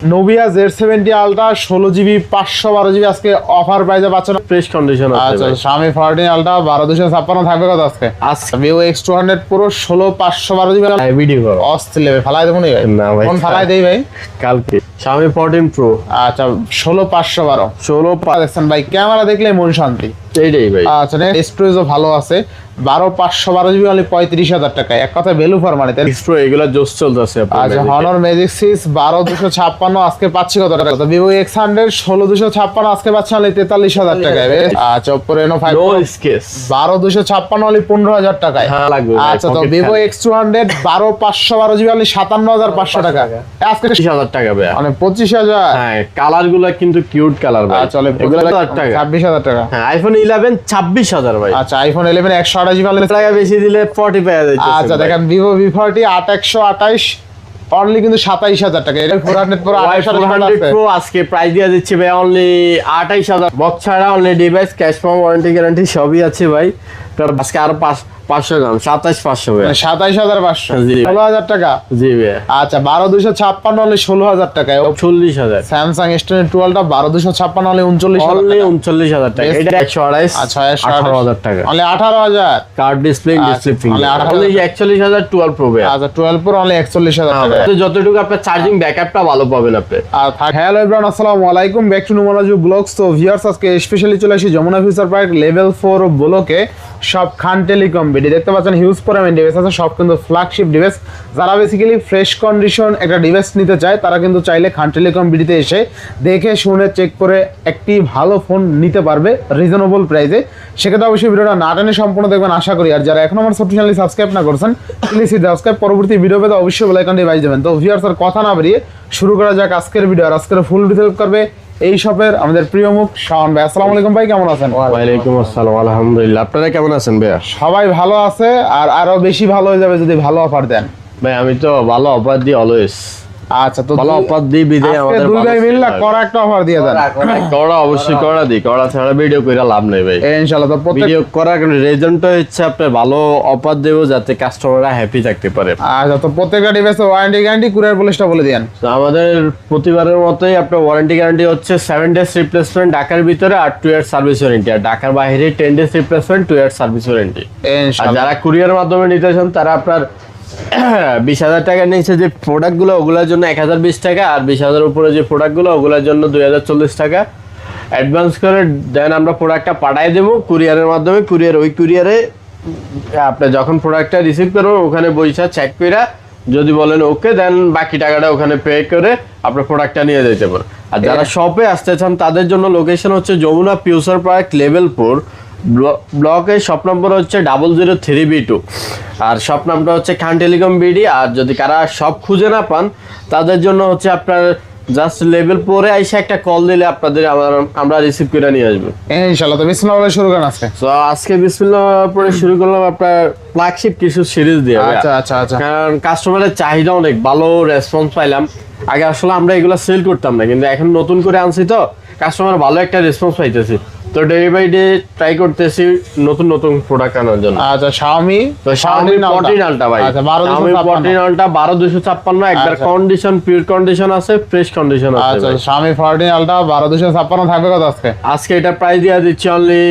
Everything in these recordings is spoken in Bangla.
নোভিয়া জেড সেভেন্টি আলট্রা ষোলো জিবি পাঁচশো বারো জিবি আজকে অফার প্রাইসে পাচ্ছেন। ফ্রেশ কন্ডিশন আচ্ছা স্বামী ফোরটিন আলট্রা বারো দুশো ছাপ্পান্ন থাকবে কত আজকে? আজকে ভিভো এক্স টু হান্ড্রেড পুরো ষোলো পাঁচশো বারো জিবি ভিডিও করো। অস্থির লেবে ফালাই দেবো নি ভাই ফালাই দেই ভাই। কালকে। স্বামী 14 প্রো আচ্ছা ষোলো পাঁচশো বারো। ষোলো দেখছেন ভাই ক্যামেরা দেখলে মন শান্তি। এইটাই ভাই। আচ্ছা স্টোরেজও ভালো আছে। বারো পাঁচশো বারো জিবি অনলি পঁয়ত্রিশ হাজার টাকা এক কথা ভ্যালু ফর মানে তাই না? জোস চলতেছে আচ্ছা হনর ম্যাজিক সিক্স বারো দুশো ছাপ্পান্ন আজকে পাচ্ছি কত টাকা? ভিভো এক্স হান্ড্রেড ষোলো দুশো ছাপ্পান্ন আজকে পাচ্ছি অনলি তেতাল্লিশ হাজার টাকায়। আচ্ছা ওপো রেনো ফাইভ বারো দুশো ছাপ্পান্ন অনলি পনেরো হাজার টাকায়। হ্যাঁ লাগবে আচ্ছা তো ভিভো খালি। এক্স টু হান্ড্রেড বারো পাঁচশো বারো জিবি অনলি সাতান্ন হাজার পাঁচশো টাকা। আজকে হাজার টাকা মানে পঁচিশ হাজার। হ্যাঁ কালারগুলা কিন্তু কিউট কালার ভাই। আচ্ছা এগুলো ছাব্বিশ হাজার টাকা। হ্যাঁ আইফোন ইলেভেন ছাব্বিশ হাজার ভাই। আচ্ছা আইফোন ইলেভেন একশো আঠাশ টাকা বেশি দিলে ফর্টি পাওয়া যাচ্ছে আচ্ছা দেখেন ভিভো ভি ফর্টি আট একশো আঠাইশ অনলি কিন্তু সাতাইশ হাজার টাকা। এটা ফোর হান্ড্রেড পুরো প্রো আজকে প্রাইস দিয়ে দিচ্ছি ভাই অনলি আঠাইশ হাজার। বক্স ছাড়া only device cash form warranty guarantee সবই আছে ভাই। তার আজকে আরও পাঁচ পাঁচশো গ্রাম সাতাশ পাঁচশো ভাই সাতাইশ হাজার পাঁচশো। জি। ষোলো হাজার টাকা? জি ভাই আচ্ছা বারো দুশো ছাপ্পান্ন হলে ষোলো হাজার টাকা। চল্লিশ হাজার। স্যামসাং এস টোয়েন্টি টুয়েলভটা বারো দুশো ছাপ্পান্ন হলে উনচল্লিশ হাজার অনলি টাকা। উনচল্লিশ হাজার টাকা। এটা একশো আড়াইশ আচ্ছা একশো আঠারো হাজার টাকা। আঠারো হাজার? Card display display finger. একচল্লিশ হাজার টুয়েলভ প্রো ভাই আচ্ছা টুয়েলভ পুরো অনলি একচল্লিশ হাজার টাকা। তো যতটুকু আপনার চার্জিং ব্যাকআপটা ভালো পাবেন আপনি। আর হ্যালো এভরিওয়ান আসসালামু আলাইকুম। ব্যাক টু নুমানাজু ব্লগস তো ভিউয়ার্স আজকে স্পেশালি চলে আসি Jamuna future park level four ব্লকে সব খান টেলিকম বিডি দেখতে পাচ্ছেন হিউজ পরিমাণ ডিভাইস আছে, সব কিন্তু ফ্ল্যাগশিপ ডিভাইস যারা বেসিক্যালি ফ্রেশ কন্ডিশন একটা ডিভাইস নিতে চায়, তারা কিন্তু চাইলে খান টেলিকম বিডিতে এসে দেখে, শুনে চেক করে একটি ভালো ফোন নিতে পারবে রিজনেবল প্রাইসে সেক্ষেত্রে অবশ্যই ভিডিওটা না টেনে সম্পূর্ণ দেখবেন, আশা করি। আর যারা এখন আমার সব চ্যানেল সাবস্ক্রাইব না করছেন প্লিজ সাবস্ক্রাইব পরবর্তী ভিডিও পেতে অবশ্যই বেলাইকনটি বাজ দেবেন। তো ভিউয়ার্স আর কথা না বেরিয়ে শুরু করা যাক আজকের ভিডিও আর আজকের ফুল ডিটেল করবে এই শপের আমাদের প্রিয় মুখ শাওন ভাই। আসসালামু আলাইকুম ভাই কেমন আছেন? ওয়ালাইকুম আসসালাম আলহামদুলিল্লাহ। আপনারা কেমন আছেন ভাইয়া? সবাই ভালো আছে আর আরও বেশি ভালো হয়ে যাবে যদি ভালো অফার দেন। ভাই আমি তো ভালো অফার দিই অলওয়েজ আচ্ছা তো ভালো অফার দিই বিদায় আমাদের দুই ভালো ভাই। মিললা seller। একটা অফার দিয়ে দেন। করা অবশ্যই দিই করা ছাড়া ভিডিও করে লাভ নেই ভাই। ইনশাআল্লাহ তো প্রত্যেক ভিডিও করার রেজনটা হচ্ছে আপনার ভালো অফার দেবো যাতে কাস্টমাররা হ্যাপি থাকতে পারে। আচ্ছা তো প্রত্যেকটা ডিভাইসে ওয়ারেন্টি গ্যারান্টি কুরিয়ার পলিশটা বলে দেন। তো আমাদের প্রতিবারের মতোই আপনার ওয়ারেন্টি গ্যারান্টি হচ্ছে সেভেন ডেজ রিপ্লেসমেন্ট ঢাকার ভিতরে আর টু ইয়ার সার্ভিস ওয়ারেন্টি আর ঢাকার বাইরে ten days replacement two year service warranty ইনশাআল্লাহ। যারা কুরিয়ার মাধ্যমে নিতে চান তারা আপনার বিশ হাজার টাকা নিচে যে প্রোডাক্টগুলো ওগুলোর জন্য এক হাজার বিশ টাকা আর বিশ হাজার উপরে যে প্রোডাক্টগুলো ওগুলোর জন্য দুই হাজার চল্লিশ টাকা। অ্যাডভান্স করে দেন আমরা প্রোডাক্টটা পাঠাই দেবো কুরিয়ারের মাধ্যমে। কুরিয়ার ওই কুরিয়ারে আপনি যখন প্রোডাক্টটা রিসিভ করবেন ওখানে বইসা চেক করে যদি বলেন ওকে দেন বাকি টাকাটা ওখানে পে করে আপনার প্রোডাক্টটা নিয়ে যেতে পারেন। আর যারা শপে আসতে চান তাদের জন্য লোকেশন হচ্ছে Jamuna future park level four ব্লকের শপ নম্বর হচ্ছে double zero three B two আর শপ নামটা হচ্ছে খান টেলিকম বিডি। আর যদি কারা সব খুঁজে না পান তাদের জন্য হচ্ছে আপনার জাস্ট লেভেল পরে এসে একটা কল দিলে আপনাদের আমরা রিসিভ করে নিয়ে আসব। ইনশাআল্লাহ তো বিসমিল্লাহ বলে শুরু করেন আজকে। তো আজকে বিসমিল্লাহ পরে শুরু করলাম আপনার ফ্ল্যাগশিপ কিছু সিরিজ দিয়ে আচ্ছা আচ্ছা আচ্ছা। কারণ কাস্টমারের চাহিদা অনেক ভালো রেসপন্স পাইলাম। আগে আসলে আমরা এগুলো সেল করতাম না কিন্তু এখন নতুন করে আনছি তো কাস্টমার ভালো একটা রেসপন্স পাইতেছি। তো ডে বাই ডে ট্রাই করতেছি নতুন নতুন প্রোডাক্ট আনার জন্য। আচ্ছা Xiaomi তো 14 আলটা ভাই। আচ্ছা 12 Xiaomi 14 আলটা 12256 একবার আচ্ছা। কন্ডিশন পিওর কন্ডিশন আছে ফ্রেশ কন্ডিশন আছে আচ্ছা। Xiaomi 14 আলট্রা 12256 থাকবে কত আজকে? আজকে এটা প্রাইস দিয়া দিচ্ছি অনলি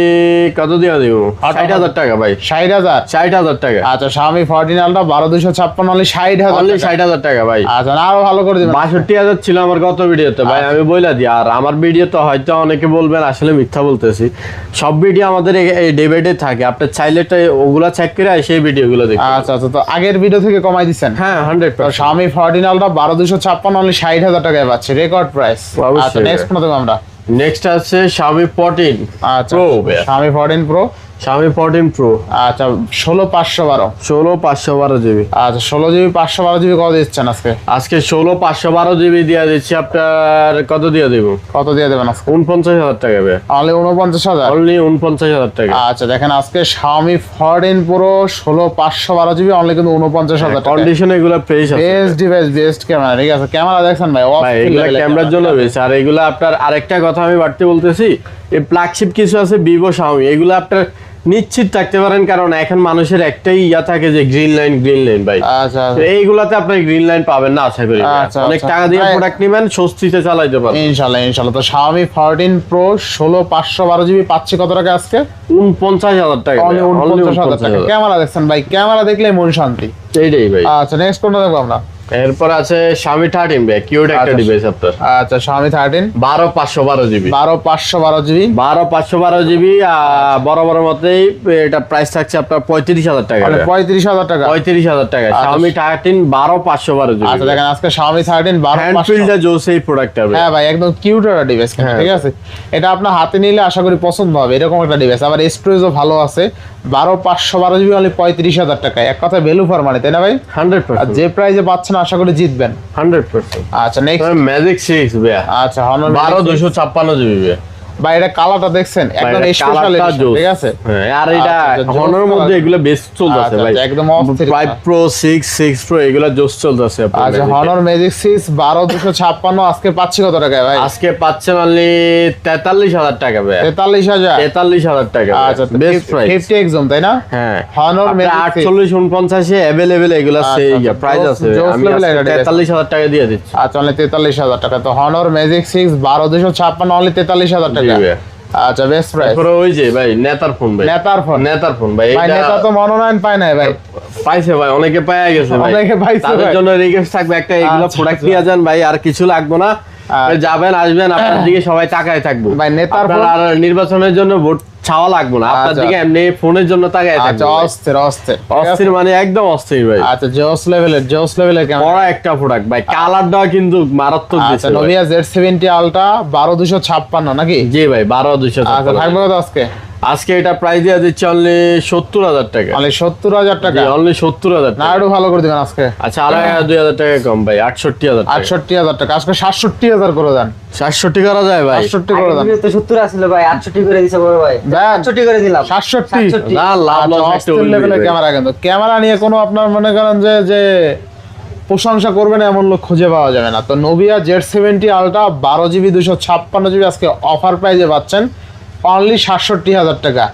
কত দিয়া দিব? ষাট হাজার টাকা ভাই। 60000 ষাট হাজার টাকা। আচ্ছা Xiaomi 14 আলট্রা 12256 অনলি 60000 অনলি ষাট হাজার টাকা ভাই। আচ্ছা আরও ভালো করে দিবেন। বাষট্টি হাজার ছিল আমার গত ভিডিওতে ভাই আমি বইলা দিই আর আমার ভিডিও তো হয়তো অনেকে বলবেন আসলে মিথ্যা বলতেছি। সব ভিডিও আমাদের এই- ডেবেটে থাকে। আপনি চাইলে ওগুলা চেক করে সেই ভিডিওগুলো দেখুন আচ্ছা আচ্ছা। তো আগের ভিডিও থেকে কমাই দিচ্ছেন? হ্যাঁ হান্ড্রেড স্বামী Xiaomi 14 দুশো 12256 অনলি 60000 টাকায় পাচ্ছে। রেকর্ড প্রাইস আচ্ছা নেক্সট কোন আমরা। নেক্সট আছে Xiaomi 14 আচ্ছা স্বামী Xiaomi 14 Pro Xiaomi 14 Pro আচ্ছা 16512 ষোলো পাঁচশো বারো জিবি আচ্ছা 16 জিবি 512 জিবি কত দিচ্ছেন আজকে? আজকে ষোলো পাঁচশো বারো জিবি দিয়ে দিচ্ছি আপনার কত দিয়ে দিব? কত দিয়ে দেবেন আজকে? উনপঞ্চাশ হাজার টাকা বে অনলি 49000 অনলি উনপঞ্চাশ হাজার টাকা। আচ্ছা দেখেন আজকে Xiaomi 14 Pro 16 512 জিবি অনলি কিন্তু 49000 টাকা। কন্ডিশন এগুলো ফ্রেশ আছে। বেস্ট ডিভাইস বেস্ট ক্যামেরা ঠিক আছে? ক্যামেরা দেখছেন ভাই? ভাই এগুলা ক্যামেরার জন্য camera। আর এগুলো আপনার আরেকটা কথা আমি বাড়তে বলতেছি এই ফ্ল্যাগশিপ কিছু আছে ভিভো শাওমি এগুলো আপনার নিশ্চিত থাকতে পারেন কারণ এখন মানুষের একটাই ইয়া থাকে যে গ্রিন লাইন গ্রিন লাইন ভাই। আচ্ছা এইগুলাতে আপনি গ্রিন লাইন পাবেন না আশা করি আচ্ছা, অনেক আচ্ছা। টাকা দিয়ে প্রোডাক্ট নেবেন স্বস্তিতে চালাইতে পারবেন। ইনশাল্লাহ ইনশাল্লাহ। তো Xiaomi 14 Pro 16 512 জিবি পাচ্ছি কত টাকা আজকে? উনপঞ্চাশ হাজার টাকা অনলি 49000 টাকা। ক্যামেরা দেখছেন ভাই ক্যামেরা দেখলে মন শান্তি। এইটাই ভাই। আচ্ছা নেক্সট কোনটা দেখব আমরা? এরপর আছে স্বামী থার্টিন ভাই কিউট একটা আচ্ছা। ডিভাইস আপনার। আচ্ছা Xiaomi 13 বারো পাঁচশো বারো জিবি। 12 512 জিবি। বারো পাঁচশো বারো জিবি বড় বড় মতেই এটা প্রাইস থাকছে আপনার পঁয়ত্রিশ হাজার টাকা। মানে 35000 টাকা। পঁয়ত্রিশ হাজার টাকা। আচ্ছা। স্বামী থার্টিন বারো পাঁচশো বারো জিবি। আচ্ছা দেখেন আজকে Xiaomi 13 12 হ্যান্ড 500 ফিল্ডটা জোস এই প্রোডাক্টটা হ্যাঁ ভাই একদম কিউট একটা ডিভাইস হ্যাঁ। ঠিক আছে? এটা আপনার হাতে নিলে আশা করি পছন্দ হবে এরকম একটা ডিভাইস আবার স্টোরেজও ভালো আছে। বারো পাঁচশো বারো জিবি অনলি পঁয়ত্রিশ হাজার টাকা এক কথা ভ্যালু ফর মানি তাই না ভাই? হান্ড্রেড আর পার্সেন্ট যে প্রাইজে পাচ্ছেন আশা করি জিতবেন। Hundred percent. আচ্ছা নেক্সট ম্যাজিক সিক্স ভাইয়া। আচ্ছা বারো দুশো ছাপ্পান্ন জিবি ভাইয়া। ভাই এটা কালারটা দেখছেন একদম ভাই, স্পেশাল ঠিক আছে? হ্যাঁ, আর এটা আচ্ছা, আচ্ছা, হনরের মধ্যে। এগুলো বেস্ট চলতেছে আচ্ছা, ভাই। আচ্ছা, একদম five pro six six pro এগুলো জোস চলতেছে আচ্ছা হনর ম্যাজিক সিক্স বারো দুশো ছাপ্পান্ন আজকে পাচ্ছি কত টাকায় ভাই? আজকে পাচ্ছেন অনলি তেতাল্লিশ হাজার টাকা ভাই। তেতাল্লিশ হাজার? তেতাল্লিশ হাজার টাকা আচ্ছা বেস্ট প্রাইস ফিফটি এক্সম তাই না? হ্যাঁ। আপনার Magic Six। আটচল্লিশ উনপঞ্চাশে অ্যাভেলেবেল এগুলো আচ্ছা, সেই আচ্ছা, প্রাইস আছে। আমি level আজকে একটা device। তেতাল্লিশ হাজার টাকা দিয়ে দিচ্ছি। আচ্ছা অনলি তেতাল্লিশ হাজার টাকা। তো হনর ম্যাজিক সিক্স বারো দুশো ছাপ্পান্ন অনলি তেতাল্লিশ হাজার টাকা আচ্ছা বেস্ট প্রাইস তারপরে ওই যে ভাই নেতার ফোন ভাই। নেতার ফোন নেতার ফোন ভাই ভাই নেতা তো মনোনয়ন পায় ভাই। পাইছে ভাই অনেকে গেছে ভাই। অনেকে পাইছে তাদের জন্য রিকোয়েস্ট থাকবে একটা এগুলো প্রোডাক্ট আচ্ছা। নিয়ে যান ভাই আর কিছু লাগবে না। আচ্ছা। যাবেন আসবেন আপনার দিকে সবাই তাকায় থাকব। ভাই, নেতার ফোন- আর নির্বাচনের জন্য ভোট ছাওয়া লাগবে না। আপনার আচ্ছা। দিকে এমনি ফোনের জন্য তাকায় আচ্ছা অস্থির অস্থির। অস্থির মানে একদম অস্থির ভাই। আচ্ছা জোস লেভেলের জোস লেভেলের কেমন বড় একটা প্রোডাক্ট ভাই। কালারটা কিন্তু মারাত্মক আচ্ছা দিচ্ছে ভাই। নোভিয়া জেড সেভেন্টি আলট্রা বারো দুশো ছাপ্পান্ন নাকি? জি ভাই বারো দুইশো আচ্ছা থাকবে আজকে? আজকে এটা প্রাইস দিয়ে দিচ্ছে অনলি সত্তর হাজার টাকা। অনলি সত্তর হাজার টাকা? অনলি সত্তর হাজার না টাকা একটু ভালো করে দিবেন আজকে। আচ্ছা আড়াই হাজার দুই হাজার টাকা কম ভাই আটষট্টি হাজার আটষট্টি হাজার টাকা আজকে সাতষট্টি হাজার করে দেন। সাতষট্টি করা যায় ভাই। সাতষট্টি করে দেন। তো সত্তর আসছিল ভাই আটষট্টি করে দিছে বড় ভাই। আটষট্টি করে দিলাম। সাতষট্টি। না লাভ লস লেভেলের ক্যামেরা কিন্তু। ক্যামেরা নিয়ে কোনো আপনার মনে করেন যে যে প্রশংসা করবেন এমন লোক খুঁজে পাওয়া যাবে না। তো নোভিয়া জেড সেভেন্টি আলট্রা বারো জিবি দুশো ছাপ্পান্ন জিবি আজকে অফার প্রাইজে পাচ্ছেন। অনলি সাতষট্টি হাজার টাকা।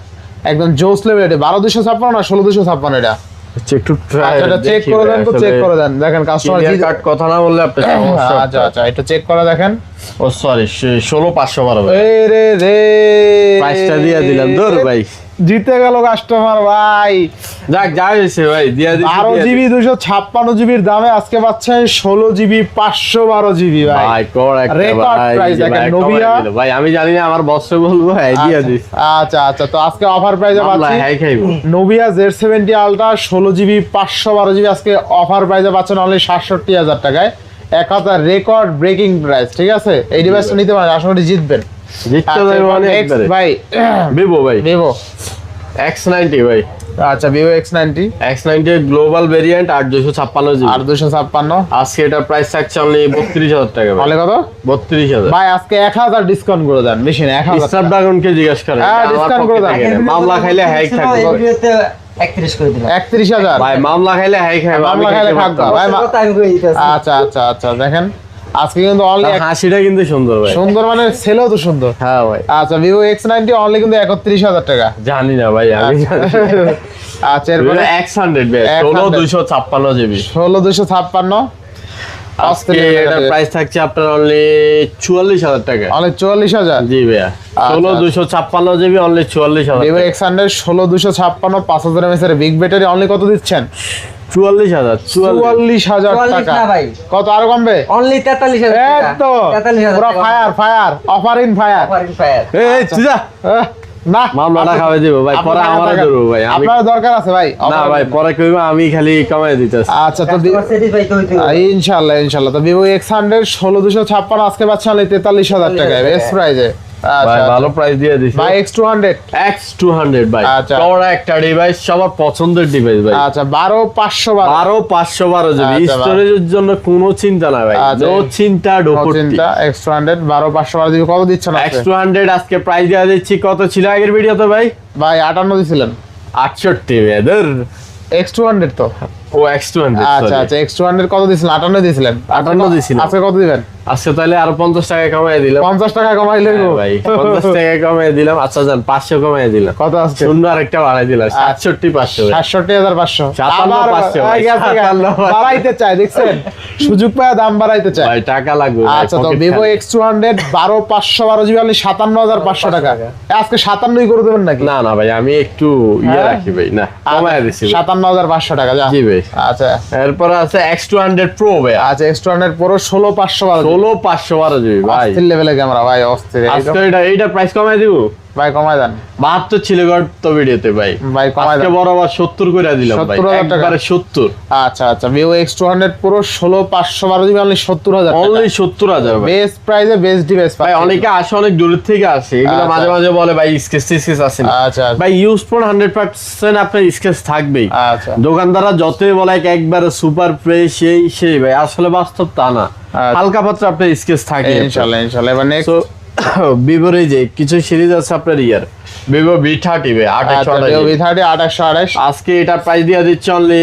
একদম জোস লেভেল এটা। বারো দুশো ছাপ্পান্ন না ষোলো দুশো ছাপ্পান্ন এটা? আচ্ছা, একটু আচ্ছা চেক করে দেন তো চেক করে দেন। দেখেন কাস্টমার cut কথা না বললে আপনার আচ্ছা আচ্ছা এটা চেক করে দেখেন। ও সরি ষোলো পাঁচশো বারো রে রে। প্রাইসটা দিয়ে দিলাম। ধর ভাই। জিতে গেল কাস্টমার ভাই। যাক যা হয়েছে ভাই দিয়া দিচ্ছি বারো জিবি দুশো ছাপ্পান্ন জিবির দামে আজকে পাচ্ছেন ষোলো জিবি পাঁচশো বারো জিবি ভাই। ভাই কর একটা Record ভাই দেখেন, আমি জানি না আমার বসে বলব হ্যাঁ দিয়া দিস আচ্ছা আচ্ছা তো আজকে অফার প্রাইসে পাচ্ছি। হ্যাঁ খাইবো। নোভিয়া জেড সেভেন্টি আলট্রা ষোলো জিবি পাঁচশো বারো জিবি আজকে অফার প্রাইসে পাচ্ছেন অনলি সাতষট্টি হাজার টাকায়। এক হাজার রেকর্ড ব্রেকিং প্রাইস ঠিক আছে? এই ডিভাইসটা নিতে পারেন আশা করি জিতবেন। জিততে আচ্ছা, মানে ভাই ভিভো ভাই। ভিভো এক্স নাইনটি ভাই। আচ্ছা Vivo X ninety X ninety global variant আট দুশো ছাপ্পান্ন জিবি। দুশো ছাপ্পান্ন। আজকে এটার প্রাইস থাকছে অনলি বত্রিশ হাজার টাকা ভাই। তাহলে কত? বত্রিশ হাজার। ভাই আজকে এক হাজার ডিসকাউন্ট করে দেন বেশি না এক হাজার কে জিজ্ঞেস করে। হ্যাঁ, এটা করে পক্ষে দাও। থেকে না। মামলা খাইলে হ্যাক থাকবে একত্রিশ করে দিলাম। একত্রিশ হাজার। ভাই মামলা খাইলে হ্যাক খাইবে। মামলা খাইলে খাইতে থাকবে। ভাই, আচ্ছা আচ্ছা আচ্ছা দেখেন। আজকে কিন্তু অনলি হাসিটা কিন্তু সুন্দর ভাই। সুন্দর মানে ছেলেও তো সুন্দর। হ্যাঁ ভাই। আচ্ছা ভিভো এক্স নাইনটি অনলি কিন্তু একত্রিশ হাজার টাকা। জানি না ভাই আমি আচ্ছা। এরপরে এক্স হান্ড্রেড ষোলো দুইশো ছাপ্পান্ন জিবি। ষোলো দুশো ছাপ্পান্ন। আজকে এটার প্রাইস থাকছে আপনার অনলি চুয়াল্লিশ হাজার টাকা। অনেক চুয়াল্লিশ হাজার? জি ভাইয়া। ষোলো আচ্ছা। দুইশো ছাপ্পান্ন জিবি অনলি চুয়াল্লিশ হাজার এক্স হান্ড্রেড ষোলো দুশো ছাপ্পান্ন পাঁচ হাজার এমএস এর বিগ ব্যাটারি অনলি কত দিচ্ছেন? চুয়াল্লিশ হাজার চুয়াল্লিশ। হাজার টাকা। কত আরও কমবে? অনলি তেতাল্লিশ হাজার তো পুরো fire fire offer in fire Foreign এই যা না। মামলাটা খাওয়াই দিব ভাই পরে আমারও টাকা- ভাই আপনার দরকার আছে ভাই না ভাই পরে কইবা আমি খালি কমাই দিতেছি। আচ্ছা তো ভিভো এক্স হান্ড্রেড ষোলো দুশো ছাপ্পান্ন আজকে অনলি তেতাল্লিশ হাজার টাকায় বেস্ট প্রাইজে ভাই ভালো প্রাইস দিয়ে দিছি। ভাই X two hundred X two hundred ভাই। চওড়া একটা ডিভাইস সবার পছন্দের ডিভাইস ভাই। আচ্ছা বারো পাঁচশো বারো। বারো পাঁচশো বারো জিবি। বারো। স্টোরেজের জন্য কোনো চিন্তা না ভাই। চিন্তা ডোপটি চিন্তা। কত দিচ্ছেন আজকে? প্রাইস দেওয়া দিচ্ছি কত ছিল আগের ভিডিওতে ভাই? ভাই আটান্ন দিছিলেন। আটষট্টি বেদর তো? ও এক্স টু হান্ড্রেড আচ্ছা আচ্ছা কত দিছিলেন? আটান্ন দিছিলেন। 58 দিছিলাম। আজকে কত দিবেন? আজকে তাহলে আরও পঞ্চাশ টাকা কমাই দিলাম। পঞ্চাশ টাকা কমাইলে গো। হ্যাঁ ভাই পঞ্চাশ টাকা কমাই দিলাম। আচ্ছা যান পাঁচশো কমাই দিলাম। কত আসছে? শূন্য আরেকটা বাড়াই দিলাম সাতষট্টি পাঁচশো। সাতষট্টি হাজার পাঁচশো। সাতান্ন পাঁচশো। বাড়াইতে চায় দেখছেন? সুযোগ পায় দাম বাড়াইতে চায়। ভাই টাকা লাগবে আচ্ছা তো ভিভো এক্স টু হান্ড্রেড বারো পাঁচশো বারো জিবি আপনি সাতান্ন হাজার পাঁচশো টাকা। আজকে সাতান্নই করে দেবেন নাকি? না না ভাই আমি একটু ইয়ে হ্যাঁ? রাখি ভাই না কমাই দিছি সাতান্ন হাজার পাঁচশো টাকা জি ভাই। আচ্ছা। এরপর আছে এক্স টু হান্ড্রেড প্রো ভাই আচ্ছা এক্স টু হান্ড্রেড পুরো ষোলো পাঁচশো বারো পাঁচশো বারো জিবি ভাই। অস্থির লেভেলের ক্যামেরা ভাই অস্থির। আজকে এটা প্রাইস কমাই দিব? ভাই কমাই দেন। বাহাত্তর ছিল ভিডিওতে ভাই। ভাই কমাই দেন। বরাবর সত্তর করে দিলাম ভাই। একবারে সত্তর। আচ্ছা আচ্ছা। ভিভো এক্স টু হান্ড্রেড পুরো ষোলো পাঁচশো বারো জিবি সত্তর হাজার অনলি সত্তর হাজার বেস্ট প্রাইসে বেস্ট ডিভাইস ভাই অনেকে আসে অনেক দূরের থেকে আসে। এগুলো আচ্ছা। মাঝে মাঝে বলে ভাই স্কেচ স্কেচ না। আচ্ছা। ভাই ইউজ ফোন হান্ড্রেড পার্সেন্ট আপনার স্কেচ থাকবেই। আচ্ছা। দোকানদাররা যতই বলে একবারে সুপার ফ্রেশ সেই সেই ভাই। আসলে বাস্তব তা না। হালকা পাত্র আপনার স্কেচ থাকে ইনশাল্লাহ ইনশাল্লাহ। মানে নেক্সট বিবরে যে কিছু সিরিজ আছে আপনার ইয়ার Vivo V thirty V thirty আঠাশশো আঠাশ। আজকে এটার প্রাইস দিয়ে দিচ্ছে অনলি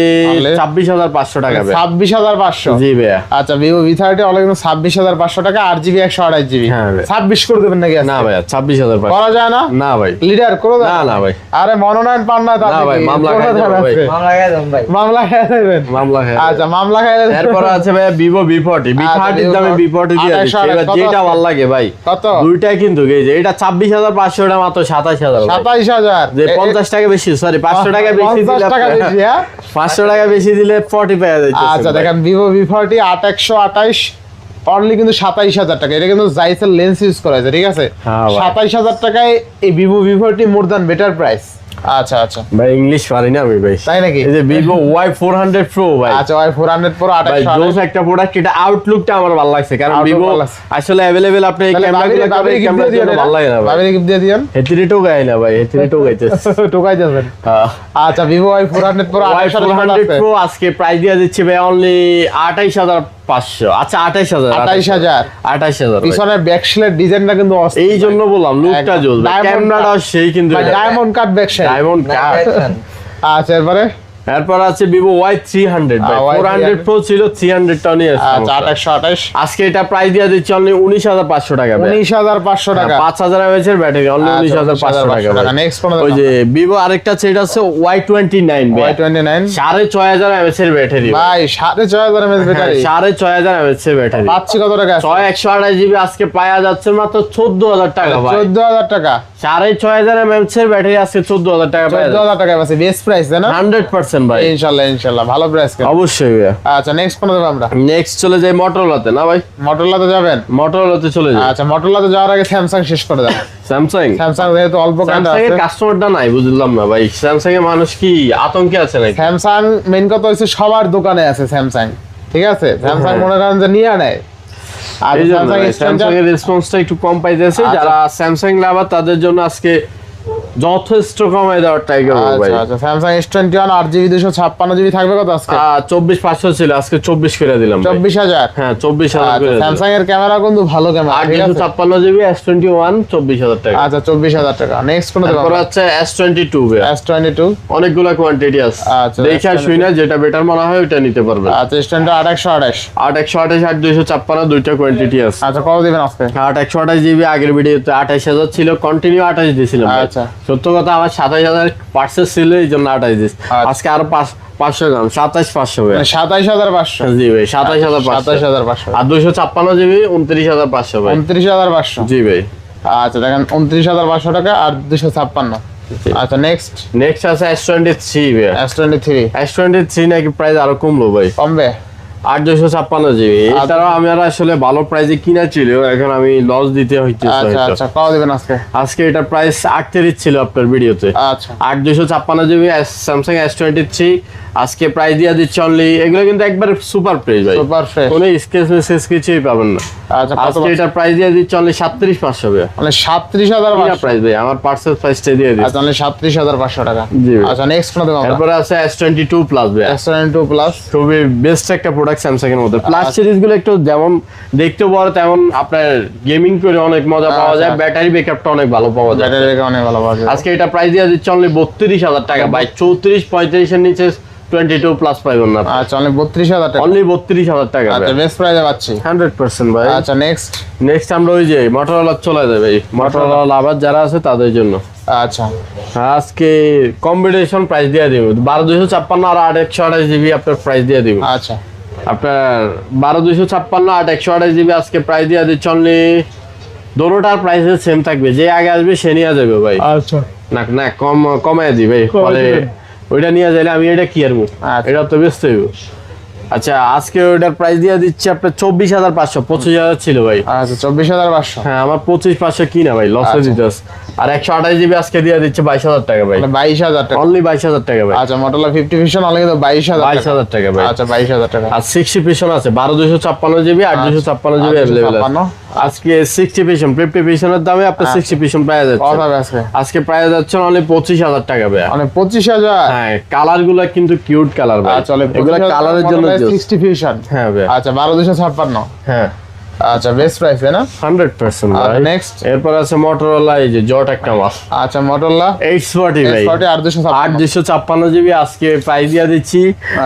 ছাব্বিশ হাজার পাঁচশো টাকা ছাব্বিশ হাজার পাঁচশো? জি ভাইয়া। আচ্ছা ভিভো ভি থার্টি অনেক ছাব্বিশ হাজার পাঁচশো টাকা আট জিবি একশো আঠাশ জিবি। হ্যাঁ। ছাব্বিশ করে দেবেন নাকি না ভাইয়া ছাব্বিশ হাজার করা যায় না? না ভাই। লিডার করে না না ভাই। আরে মনোনয়ন পান না ভাই, মামলা খাই ভাই। মামলা দেবেন মামলা খেয়ে আচ্ছা মামলা খেয়ে দেবেন। এরপর আছে ভাই ভিভো বি ফর্টি আচ্ছা, থার্টির দামে বি ফর্টি দিয়ে দিচ্ছে। যেটা? ভালো লাগে ভাই কত? দুইটাই কিন্তু এটা ছাব্বিশ হাজার পাঁচশো এটা মাত্র সাতাশ হাজার সাতাইশ হাজার। যে পঞ্চাশ টাকা বেশি সরি পাঁচশো টাকা বেশি টাকা বেশি হ্যাঁ? পাঁচশো টাকা বেশি দিলে ফর্টি পাওয়া যাচ্ছে আচ্ছা দেখেন ভিভো ভি ফর্টি আট একশো আঠাইশ অনলি কিন্তু সাতাইশ হাজার টাকা। এটা কিন্তু জাইসের লেন্স ইউজ করা হয়েছে ঠিক আছে? হ্যাঁ সাতাইশ হাজার টাকায় এই Vivo V forty more than better price আচ্ছা আচ্ছা। ভাই ইংলিশ পারি না আমি ভাই। তাই নাকি? এই যে Vivo Y four hundred pro ভাই। আচ্ছা ওই ফোর হান্ড্রেড প্রো ভাই জোস একটা প্রোডাক্ট এটা আউটলুকটা আমার ভালো লাগছে কারণ ভিভো আসলে অ্যাভেলেবেল আপনি এই ক্যামেরাগুলো ভালো লাগে না ভাই। বাবির গিফট দিয়ে দিয়েন হেতিরে টোকাই না ভাই হেতিরে টোকাইতে টোকাই আচ্ছা ভিভো ওই ফোর হান্ড্রেড প্রো ওয়াই আঠাইশ ফোর হান্ড্রেড প্রো আজকে প্রাইস দিয়ে দিচ্ছে ভাই অনলি আঠাইশ হাজার পাঁচশো। আচ্ছা আঠাইশ হাজার। আঠাইশ হাজার। আঠাইশ হাজার। ভাই। পিছনের ব্যাকশিলের ডিজাইনটা কিন্তু। এই জন্য বললাম লুকটা সেই কিন্তু ডায়মন্ড কাট ব্যাকশিল ডায়মন্ড কাট আচ্ছা এরপরে? এরপর আছে ভিভো ওয়াই থ্রি হান্ড্রেড ভাই। Y300 ফোর হান্ড্রেড প্রো ছিল থ্রি হান্ড্রেড টা নিয়ে আচ্ছা আসছে আঠাইশশো আঠাইশ আজকে এটা প্রাইস দিয়ে দিচ্ছে অনলি উনিশ হাজার পাঁচশো টাকা উনিশ হাজার পাঁচশো টাকা। পাঁচ হাজার এমএচ এর ব্যাটারি অনলি আচ্ছা, উনিশ হাজার পাঁচশো টাকা 19,500 ভাই। ওই যে ভিভো আরেকটা সেট আছে Y twenty nine Y twenty nine সাড়ে ছয় হাজার এমএচ এর ব্যাটারি ভাই। সাড়ে ছয় হাজার এমএস ব্যাটারি সাড়ে ছয় হাজার এমএচ এর ব্যাটারি পাচ্ছি কত টাকা? ছয় একশো আঠাশ জিবি আজকে পাওয়া যাচ্ছে মাত্র চোদ্দ হাজার টাকা ভাই। চোদ্দ হাজার টাকা। সাড়ে ছয় হাজার এমএচ এর ব্যাটারি আজকে চোদ্দ হাজার টাকা চোদ্দ হাজার টাকা পাচ্ছি বেস্ট প্রাইস না? হান্ড্রেড পার্সেন্ট ভাই। ইনশাল্লাহ ইনশাল্লাহ ভালো প্রাইস অবশ্যই আচ্ছা নেক্সট কোন দেবো আমরা। নেক্সট চলে যাই মোটরোলাতে না ভাই? মোটরলাতে যাবেন? মোটরোলাতে চলে যাই। আচ্ছা মোটরলাতে যাওয়ার আগে স্যামসাং শেষ করে স্যামসাং স্যামসাং যেহেতু অল্প কাটা স্যামসাং এর কাস্টমারটা নাই বুঝলাম না ভাই। স্যামসাং এর মানুষ কি আতঙ্কে আছে নাকি? স্যামসাং মেন কথা হচ্ছে সবার দোকানে আছে স্যামসাং ঠিক আছে? স্যামসাং। মনে করেন যে নিয়ে নেয়। আর স্যামসাং এর রেসপন্সটা একটু কম পাইতেছে আচ্ছা। যারা স্যামসাং লাভার তাদের জন্য আজকে যথেষ্ট কমাই দেওয়ার ভাই আচ্ছা আচ্ছা স্যামসাং এস টোয়েন্টি ওয়ান আট জিবি দুশো ছাপ্পান্ন জিবি থাকবে কত আজকে? চব্বিশ পাঁচশো ছিল আজকে চব্বিশ করে দিলাম চব্বিশ হাজার? হ্যাঁ চব্বিশ হাজার স্যামসাং এর ক্যামেরা কিন্তু ভালো ক্যামেরা আট দুশো ছাপ্পান্ন জিবি এস টোয়েন্টি ওয়ান চব্বিশ হাজার টাকা। আচ্ছা চব্বিশ হাজার টাকা। নেক্সট কোন তারপর হচ্ছে S twenty two S twenty two অনেকগুলা কোয়ান্টিটি আছে। আচ্ছা, দেখে আর S22 শুই না যেটা বেটার মনে হয় ওটা নিতে পারবে। আচ্ছা এস টোয়েন্টি আট একশো আঠাশ। আট একশো আঠাশ আট দুইশো ছাপ্পান্ন দুইটা কোয়ান্টিটি আছে। আচ্ছা কত দিবেন আজকে? আট একশো আঠাশ জিবি আগের ভিডিওতে আঠাশ হাজার ছিল কন্টিনিউ আঠাশ দিয়েছিলাম ভাই। আচ্ছা। সত্য কথা আমার সাতাশ হাজার পার্সেস ছিল এই জন্য আঠাশ দিস। আচ্ছা। আজকে আরও পাঁচ পাঁচশো গ্রাম সাতাশ পাঁচশো ভাই। মানে সাতাইশ হাজার পাঁচশো। জি ভাই সাতাশ হাজার সাতাইশ হাজার পাঁচশো। আর দুইশো ছাপ্পান্ন জিবি উনত্রিশ হাজার পাঁচশো ভাই। উনত্রিশ হাজার পাঁচশো। জি ভাই। আচ্ছা দেখেন উনত্রিশ হাজার পাঁচশো টাকা আর দুশো ছাপ্পান্ন। আচ্ছা নেক্সট নেক্সট আছে এস টোয়েন্টি থ্রি ভাই। S twenty three S twenty three নাকি প্রাইস আরও কমলো ভাই। কমবে? আট দুশো ছাপ্পান্ন জিবি। এছাড়াও আমি আর আসলে ভালো প্রাইসে কিনা ছিল এখন আমি লস দিতে হইতেছে আচ্ছা আচ্ছা কত দিবেন আজকে? আজকে এটা প্রাইস আটত্রিশ ছিল আপনার ভিডিওতে আচ্ছা। আট দুশো ছাপ্পান্ন GB Samsung S twenty three আজকে প্রাইস দিয়ে দিচ্ছে অনলি এগুলো কিন্তু একবার সুপার প্রাইস ভাই। সুপার ফ্রেশ কোনো স্কেচ মেসেজ কিছুই পাবেন না। আচ্ছা আজকে এটা প্রাইস দিয়ে দিচ্ছে অনলি সাতত্রিশ পাঁচশো ভাই মানে সাতত্রিশ হাজার পাঁচশো। প্রাইস ভাই আমার পার্সেল প্রাইসটা দিয়ে দিচ্ছে। আচ্ছা হাজার পাঁচশো টাকা। জি আচ্ছা নেক্সট কোন দেবো তারপরে আছে এস টোয়েন্টি টু প্লাস ভাই এস টোয়েন্টি টু প্লাস খুবই বেস্ট একটা প্রোডাক্ট স্যামসাং এর মধ্যে। প্লাস আচ্ছা। সিরিজগুলো একটু যেমন দেখতে বড় তেমন আপনার গেমিং করে অনেক মজা পাওয়া আচ্ছা, যায়। আচ্ছা। ব্যাটারি ব্যাকআপটা অনেক ভালো পাওয়া যায়। ব্যাটারি ব্যাকআপ অনেক ভালো পাওয়া যায়। আজকে এটা প্রাইস দিয়ে দিচ্ছে অনলি বত্রিশ হাজার টাকা। ভাই চৌত্রিশ পঁয়ত্রিশের নিচে টোয়েন্টি টু প্লাস পাইবেন না আচ্ছা অনলি বত্রিশ হাজার টাকা। অনলি বত্রিশ হাজার টাকা আচ্ছা বেস্ট প্রাইজে পাচ্ছি। হান্ড্রেড পার্সেন্ট ভাই। আচ্ছা নেক্সট নেক্সট আমরা ওই যে মোটরওয়ালা চলে যাবে মোটরওয়ালা লাভার যারা আছে তাদের জন্য। আচ্ছা। আজকে কম্বিনেশন প্রাইস দিয়ে দিব। বারো দুইশো ছাপ্পান্ন আর আট একশো আঠাশ জিবি আপনার প্রাইস দিয়ে দিব। আচ্ছা। আপনার বারো দুইশো ছাপ্পান্ন আট একশো আঠাশ জিবি আজকে প্রাইস দিয়ে দিচ্ছে অনলি দোনোটার প্রাইস সেম থাকবে। যে আগে আসবে সে নিয়ে যাবে ভাই। আচ্ছা। না না কম কমায় দি ভাই। পরে। ওইটা নিয়ে যাইলে আমি এটা কি আরবো আচ্ছা। এটা তো ব্যস্ত হইব। আচ্ছা আজকে ওইটার প্রাইস দিয়ে দিচ্ছে আপনার চব্বিশ হাজার পাঁচশো পঁচিশ হাজার ছিল ভাই। আচ্ছা চব্বিশ হাজার পাঁচশো। হ্যাঁ আমার পঁচিশ পাঁচশো কিনা ভাই লসে আচ্ছা। আর একশো আঠাশ জিবি আজকে দিয়ে দিচ্ছে বাইশ হাজার টাকা ভাই। মানে বাইশ হাজার টাকা। অনলি বাইশ হাজার টাকা ভাই। আচ্ছা মটোলা ফিফটি ফিশন অনলি বাইশ হাজার বাইশ হাজার টাকা ভাই। আচ্ছা বাইশ হাজার টাকা। আর সিক্সটি পিছন আছে বারো দুশো ছাপ্পান্ন জিবি আট দুশো ছাপ্পান্ন জিবি অ্যাভেলেবেল ছাপ্পান্ন। আজকে সিক্সটি পিছন ফিফটি পিছনের দামে আপনার সিক্সটি পিছন প্রায় কত যাচ্ছে। হবে আজকে আজকে প্রায় যাচ্ছে অনলি পঁচিশ হাজার টাকা ভাই মানে পঁচিশ হাজার? হ্যাঁ কালারগুলা কিন্তু কিউট কালার ভাই। আচ্ছা এগুলা কালারের জন্য সিক্সটি ফিশন হ্যাঁ ভাই আচ্ছা বারো দুশো ছাপ্পান্ন। হ্যাঁ। আচ্ছা বেস্ট প্রাইস না? হান্ড্রেড পার্সেন্ট আচ্ছা, ভাই। next? এরপর আছে মোটরওয়ালা এই যে জট একটা মাস আচ্ছা এইট ফর্টি ভাই। ফর্টি আট দুশো আট ছাপ্পান্ন দুশো ছাপ্পান্ন জিবি আজকে প্রাইস দিয়ে দিচ্ছি।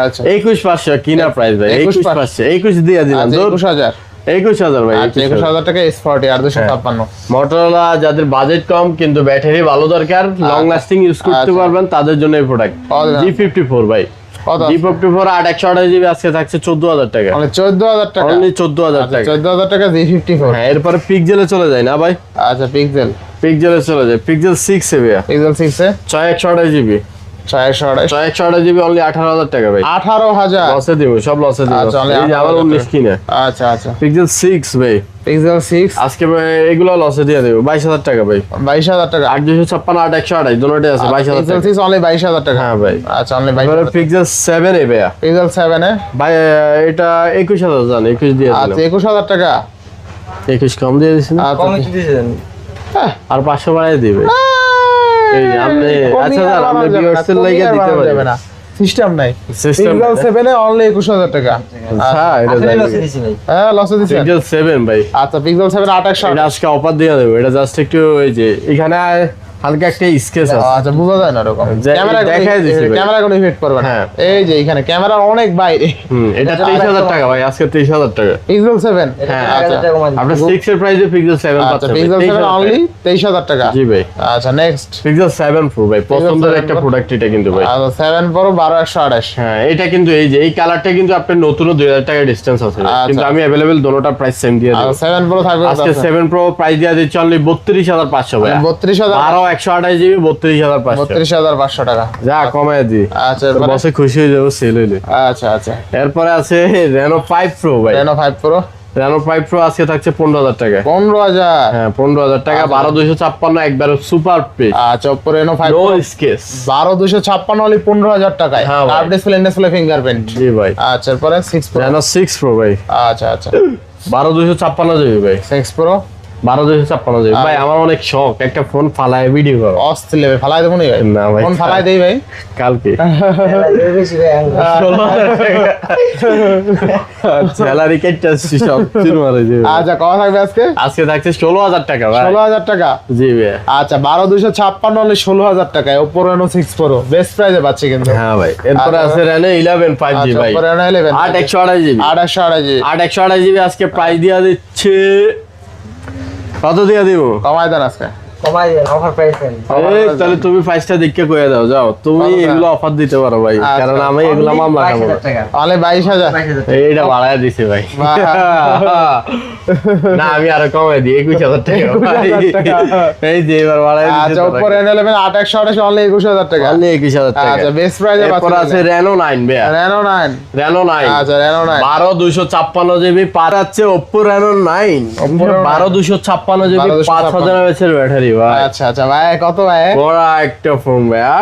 আচ্ছা। একুশ পাঁচশো কিনা প্রাইস ভাই। একুশ একুশ পাঁচশো। পাঁচশো একুশ দিয়ে দিলাম। আচ্ছা একুশ হাজার ভাই আচ্ছা একুশ হাজার। টাকা ফর্টি আট দুশো ছাপ্পান্ন। মোটরওয়ালা যাদের বাজেট কম কিন্তু ব্যাটারি ভালো দরকার লং লাস্টিং ইউজ করতে আচ্ছা। পারবেন তাদের জন্য এই প্রোডাক্ট জি ফিফটি ফোর ভাই। হ্যাঁ এরপরে পিকজেলে চলে যায় না ভাই? আচ্ছা পিক্সেল পিকজেলে চলে যায়। পিকজেল সিক্স এ পিক্সেল সিক্সে ছয় একশো আঠাশ জিবি ছয় একশো ছয় একশো আঠাশ জিবি অনলি আঠারো হাজার টাকা ভাই। আঠারো হাজার? লসে দিব সব লসে দিব। আচ্ছা, এই যে 18,000 উনিশ কিনে। আচ্ছা আচ্ছা। পিকজেল সিক্স ভাই। পিক্সেল সিক্স আজকে ভাই এগুলো লসে দিয়ে দেবো বাইশ হাজার টাকা ভাই। বাইশ হাজার টাকা। আট দুশো ছাপ্পান্ন আট একশো আঠাশ দুটোটাই আছে বাইশ হাজার পিক্সেল সিক্স অনলি বাইশ হাজার টাকা। হ্যাঁ ভাই। আচ্ছা অনলি বাইশ পিক্সেল সেভেন এ ভাইয়া। পিক্সেল সেভেনে ভাই এটা একুশ হাজার জান একুশ দিয়ে আচ্ছা একুশ হাজার টাকা। একুশ কম দিয়ে দিছি না? আচ্ছা দিয়েছেন আর পাঁচশো বাড়াই দিবে। এই আপনি আচ্ছা স্যার আপনি বাড়ানো যাবে না, ভিউয়ার্সের কমিয়ে দিতে বাড়ানো না। সিস্টেম নাই। সিস্টেম পিক্সেল সেভেনে অনলি একুশ হাজার টাকা। হ্যাঁ এটা জানি হ্যাঁ লসে ভাই। আচ্ছা পিক্সেল এটা আজকে অফার দিয়ে দেবো। এটা জাস্ট একটু ওই যে এখানে হালকা একটা স্কেচ আছে। আচ্ছা বোঝা যায় না এরকম ক্যামেরা দেখাই দিছি ক্যামেরা কোনো ইফেক্ট করবে না। হ্যাঁ। এই যে এখানে ক্যামেরার অনেক বাইরে। এটা তেইশ হাজার টাকা ভাই আজকে টাকা। পিক্সেল সেভেন হ্যাঁ, আচ্ছা। আপনার সিক্স এর প্রাইসে পিক্সেল সেভেন আচ্ছা পাচ্ছেন পিক্সেল ভাই, 23,000 সেভেন টাকা। অনলি তেইশ হাজার টাকা। জি ভাই। আচ্ছা নেক্সট পিক্সেল সেভেন প্রো ভাই পছন্দের একটা প্রোডাক্ট এটা কিন্তু ভাই। আচ্ছা সেভেন প্রো বারো একশো আঠাশ। হ্যাঁ এটা কিন্তু এই যে এই কালারটা কিন্তু আপনার নতুন দুই হাজার টাকা ডিস্টেন্স আছে আচ্ছা। কিন্তু আমি অ্যাভেলেবেল দোনোটা প্রাইস সেম দিয়ে দেবো। সেভেন প্রো থাকবে আজকে সেভেন প্রো প্রাইস দিয়ে দিচ্ছি অনলি বত্রিশ হাজার পাঁচশো ভাই। বত্রিশ হাজার বারো একশো আঠাশ জিবি বত্রিশ হাজার বত্রিশ হাজার পাঁচশো টাকা। যা কমায় দি। আচ্ছা বসে খুশি হয়ে যাব সেল হইলে আচ্ছা আচ্ছা। এরপরে আছে রেনো ফাইভ প্রো ভাই। Reno five pro Reno five pro আজকে থাকছে পনেরো হাজার টাকা পনেরো হাজার? হ্যাঁ পনেরো হাজার টাকা বারো দুইশো ছাপ্পান্ন একবার সুপার পে আচ্ছা Oppo Reno five no scratch বারো দুশো ছাপ্পান্ন হলে পনেরো হাজার টাকায়। হ্যাঁ ভাই। ডিসপ্লে ডিসপ্লে ফিঙ্গারপ্রিন্ট জি ভাই। আচ্ছা এরপরে six pro Reno six pro ভাই। আচ্ছা আচ্ছা। বারো দুইশো ছাপ্পান্ন জিবি ভাই। সিক্স প্রো বারো দুইশো ছাপ্পান্ন জিবি ভাই আমার অনেক শখ। একটা ফোন ফালায় ভিডিও করো। অস্থির লেবে ফালাই দেবো নি ভাই না ভাই। ফোন ফালাই দেই ভাই। কালকে। ষোলো হাজার টাকা স্যালারি কেটে আসছি সব চুর মারে জি আচ্ছা কত থাকবে আজকে? আজকে থাকছে ষোলো হাজার টাকা ভাই। ষোলো হাজার টাকা? জি ভাই। আচ্ছা বারো দুশো ছাপ্পান্ন হলে ষোলো হাজার টাকায়। Oppo Reno six pro best প্রাইসে পাচ্ছি কিন্তু। হ্যাঁ ভাই। এরপরে আচ্ছা। আছে রেনে ইলেভেন ফাইভ জি আচ্ছা ভাই। ওপো রেনো ইলেভেন আট একশো আঠাশ জিবি আট একশো আঠাশ জিবি আজকে প্রাইস দিয়ে দিচ্ছে কত দিয়ে দিব। কমাই দেন আজকে। কমাই দেন অফার প্রাইস এই, তাহলে তুমি পাঁচটা দিককে কয়ে দাও যাও। তুমি এগুলো অফার দিতে পারো ভাই আচ্ছা। কারণ আমি এগুলো মামলা খাব। না। টাকা। তাহলে বাইশ হাজার? বাইশ হাজার এইটা বাড়ায় দিছে ভাই। না আমি আরও কমাই দিই একুশ হাজার টাকা ভাই। এই যে এবার বাড়ায় আচ্ছা দিছে অনলি হাজার টাকা। অনলি হাজার টাকা। আচ্ছা বেস্ট প্রাইসে এরপর আছে রেনো নাইন ভাইয়া। রেনো নাইন রেনো নাইন আচ্ছা রেনো নাইন বারো দুইশো ছাপ্পান্ন জিবি Oppo Reno বারো দুশো ছাপ্পান্ন জিবি 1256 পাঁচ হাজার ব্যাটারি ভাই। আচ্ছা আচ্ছা ভাই কত ভাই? বড় একটা ফোন ভাইয়া।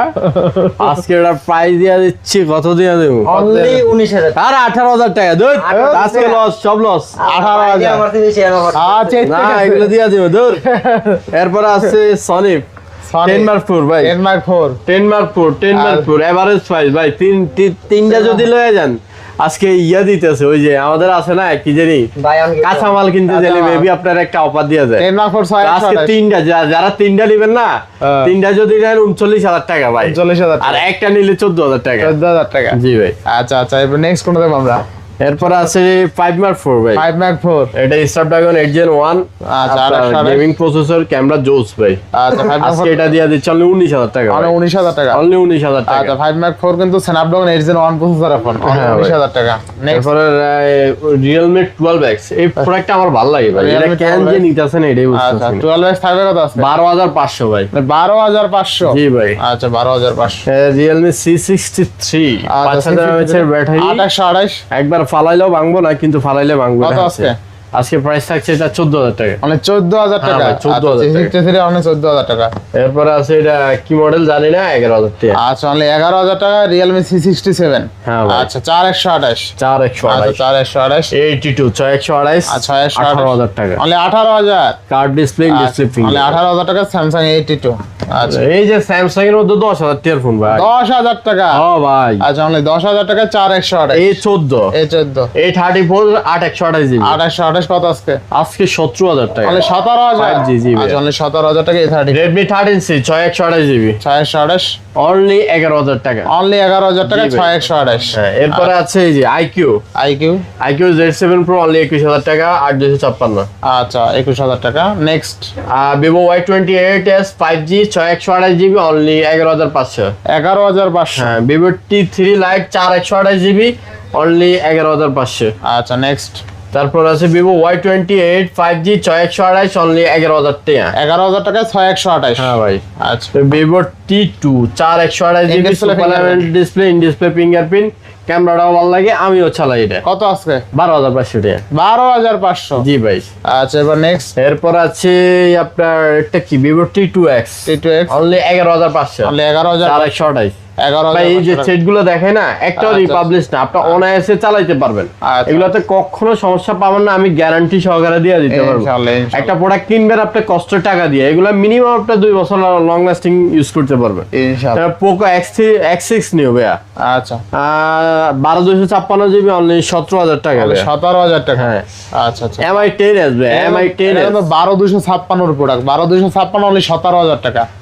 আজকে এটা প্রাইস দিয়ে দিচ্ছি কত দিয়ে দেবো? অনলি উনিশ হাজার। আর আঠারো হাজার টাকা দুই আজকে লস সব লস আঠারো হাজার। আমার থেকে বেশি আমার আচ্ছা এর না এগুলো দিয়ে দিব দূর এরপর আছে সনি টেন মার্ক ফোর ভাই। Ten mark four ten mark four ten mark four average price ভাই। তিন তিন- তিনটা যদি লয়ে যান আজকে ইয়া দিতেছে ওই যে আমাদের আছে না কি জানি কাঁচামাল কিনতে গেলে মেবি আপনার একটা অফার দিয়ে যায় আজকে তিনটা যারা তিনটা নেবেন না হ্যাঁ। তিনটা যদি নেন উনচল্লিশ হাজার টাকা ভাই। চল্লিশ হাজার আর একটা নিলে চোদ্দ হাজার টাকা। চোদ্দ হাজার টাকা। জি ভাই। আচ্ছা আচ্ছা এবার নেক্সট কোনটা দেবো আমরা? এরপর আছে ফাইভ মার্ক ফোর ভাই। ফাইভ ম্যাক ফোর এটা স্ন্যাপড্রাগন এইট জেন ওয়ান আচ্ছা, আরেকশো আঠাশ। গেমিং প্রসেসর ক্যামেরা জোস ভাই। আচ্ছা আজকে এটা দিয়ে দিচ্ছে অনলি উনিশ হাজার টাকা মানে উনিশ হাজার টাকা। অনলি উনিশ হাজার টাকা। আচ্ছা ফাইভ ম্যাক ফোর কিন্তু Snapdragon eight gen one processor এখন হ্যাঁ, উনিশ ভাই। হাজার টাকা। নেক্সট এরপরে টুয়েলভ এক্স এই প্রোডাক্টটা আমার ভালো লাগে ভাই। এটা কেন 12X যে নিতেছেন এটাই আচ্ছা বুঝতেছি না। টুয়েলভ এক্স ফাইভের আছে? বারো হাজার পাঁচশো ভাই। বারো হাজার পাঁচশো। জি ভাই। আচ্ছা বারো হাজার পাঁচশো। রিয়েলমি সি সিক্সটি থ্রি আচ্ছা, পাঁচ হাজার ব্যাটারি আঠাশশো আঠাশ। একবার ফালাইলেও ভাঙবো না কিন্তু ফালাইলে ভাঙবো না আজকে? আজকে প্রাইস থাকছে এটা চোদ্দ হাজার টাকা। মানে চোদ্দ হাজার হ্যাঁ টাকা? ভাই, 14,000 টাকা। সিক্সটি থ্রি অনেক চোদ্দ হাজার টাকা। এরপরে আছে এটা কি মডেল জানি না এগারো হাজার টাকা আচ্ছা অনলি এগারো হাজার টাকা রিয়েলমি সি সিক্সটি সেভেন হ্যাঁ আচ্ছা চার একশো আঠাশ। চার একশো আচ্ছা আড়াইশ চার একশো আঠাশ। এইটি টু ছয় একশো আড়াইশ আচ্ছা একশো আঠারো হাজার টাকা। মানে আঠারো হাজার। কার্ড ডিসপ্লে ডিসপ্লে আঠারো হাজার টাকা স্যামসাং এইটি টু আচ্ছা। এই যে স্যামসাং এর মধ্যে 10000 টাকার ফোন ভাই। 10000 টাকা? হ্যাঁ ভাই। আচ্ছা অনলি 10000 টাকা 4128 এই 14 এই 14 এই 34 8128 জিবি। 8128 কত আজকে? আজকে 17000 টাকা। মানে 17000 জি জি আচ্ছা অনলি 17000 টাকা এই 30 Redmi 13C 6128 জিবি। 6128 অনলি 11000 টাকা। অনলি 11000 টাকা 6128 হ্যাঁ এরপরে আছে এই যে IQ IQ IQ Z7 Pro only 21000 টাকা 8256 আচ্ছা 21000 টাকা। নেক্সট Vivo Y28s 5G ছয় একশো আঠাশ জিবি অনলি এগারো হাজার পাঁচশো। এগারো হাজার পাঁচশো। হ্যাঁ ভিভো টি থ্রি লাইট চার একশো আঠাশ জিবি অনলি এগারো হাজার পাঁচশো। আচ্ছা নেক্সট তারপর আছে Vivo Y twenty eight five G ছয় একশো আঠাশ অনলি এগারো হাজার টাকা। এগারো হাজার টাকা ছয় একশো আঠাশ। হ্যাঁ ভাই। আচ্ছা। ভিভো টি টু চার একশো আঠাশ GB display in display fingerprint ক্যামেরাটাও ভালো লাগে আমিও চালাই এটা। কত আজকে? বারো হাজার পাঁচশো টাকা। বারো হাজার পাঁচশো? জি ভাই। আচ্ছা এবার নেক্সট এরপর আছে আপনার একটা কি? Vivo T two X T two X only এগারো হাজার পাঁচশো। অনলি এগারো হাজার আড়াইশো ভাই এই যে হাজার সেট না একটাও আচ্ছা। রিপাবলিশ না আপনি অনায়াসে চালাইতে পারবেন। আচ্ছা। এগুলোতে কখনো সমস্যা পাবেন না আমি গ্যারান্টি সহকারে দিয়ে দিতে পারব। ইনশাআল্লাহ, ইনশাআল্লাহ। একটা প্রোডাক্ট কিনবেন আপনি কষ্ট টাকা দিয়ে। এগুলো মিনিমাম আপনি দুই বছর লং লাস্টিং ইউজ করতে পারবেন। Poco X three X six Neo ভাইয়া। আচ্ছা। বারো দুশো ছাপ্পান্ন জিবি অনলি সতেরো হাজার টাকা সতেরো হাজার টাকা। হ্যাঁ। আচ্ছা আচ্ছা। এমআই টেন আসবে এমআই টেন বারো দুশো ছাপ্পান্নর প্রোডাক্ট বারো দুশো ছাপ্পান্ন অনলি সতেরো হাজার টাকা। আচ্ছা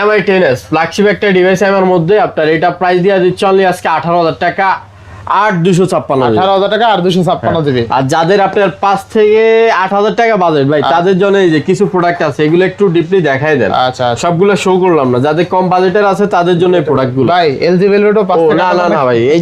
এমআই টেন এস ফ্ল্যাগশিপ একটা ডিভাইস আমার মধ্যে, আপনার এটা প্রাইস দিয়ে দিচ্ছে অনলি আজকে আঠারো হাজার টাকা। আট দুশো ছাপ্পান্ন আঠারো হাজার টাকা আর দুশো ছাপ্পান্ন জিবি। আর যাদের আপনার পাঁচ থেকে আট হাজার টাকা বাজেট ভাই তাদের জন্য এই যে কিছু প্রোডাক্ট আছে এগুলো একটু ডিপলি দেখাই দেন। আচ্ছা আচ্ছা। সবগুলো শো করলাম না। যাদের কম বাজেটের আছে তাদের জন্য এই প্রোডাক্ট ভাই এলজি ভেলভেটও পাঁচ ও থেকে না না না ভাই এই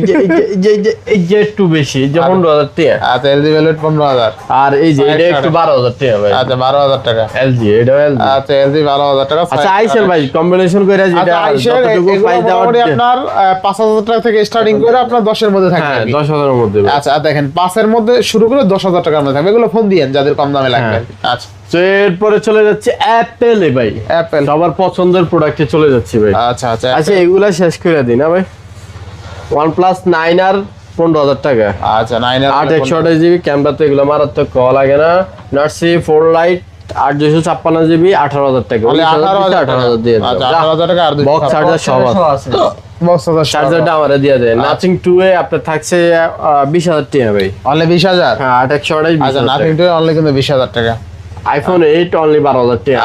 যে এই একটু বেশি এই যে পনেরো হাজার টাকা। আচ্ছা এলজি ভেলভেট পনেরো হাজার। আর এই যে এটা একটু বারো হাজার টাকা ভাই। আচ্ছা বারো হাজার টাকা। এলজি এটা এলজি আচ্ছা এলজি বারো হাজার টাকা আচ্ছা ভাই কম্বিনেশন করে যেটা আপনার পাঁচ হাজার টাকা থেকে স্টার্টিং করে আপনার দশের মধ্যে থাকবে হ্যাঁ আর কি। দশ হাজারের মধ্যে আচ্ছা দেখেন পাঁচের মধ্যে শুরু করে দশ হাজার টাকার মধ্যে থাকবে। এগুলো ফোন দিয়েন যাদের কম দামে লাগবে। হ্যাঁ। আচ্ছা। তো এরপরে চলে যাচ্ছে অ্যাপেল ভাই। অ্যাপেল সবার পছন্দের প্রোডাক্টে চলে যাচ্ছি ভাই। আচ্ছা আচ্ছা আচ্ছা এগুলা শেষ করে দিন ভাই? ওয়ান প্লাস নাইন আর পনেরো হাজার টাকা। আচ্ছা নাইন আট একশো আঠাশ জিবি ক্যামেরা তো এগুলো মারাত্মক কল লাগে না। নার্সি ফোর লাইট আট ছাপ্পান্ন জিবি আঠারো হাজার টাকা। আঠারো হাজার টাকা বক্স চার্জার সব আছে। চার্জারটা আমার দিয়ে নাথিং এ আপনার থাকছে টাকা ভাই। অনলি বিশ হাজার? হ্যাঁ আচ্ছা নাথিং অনলি কিন্তু বিশ হাজার টাকা। আইফোন অনলি টাকা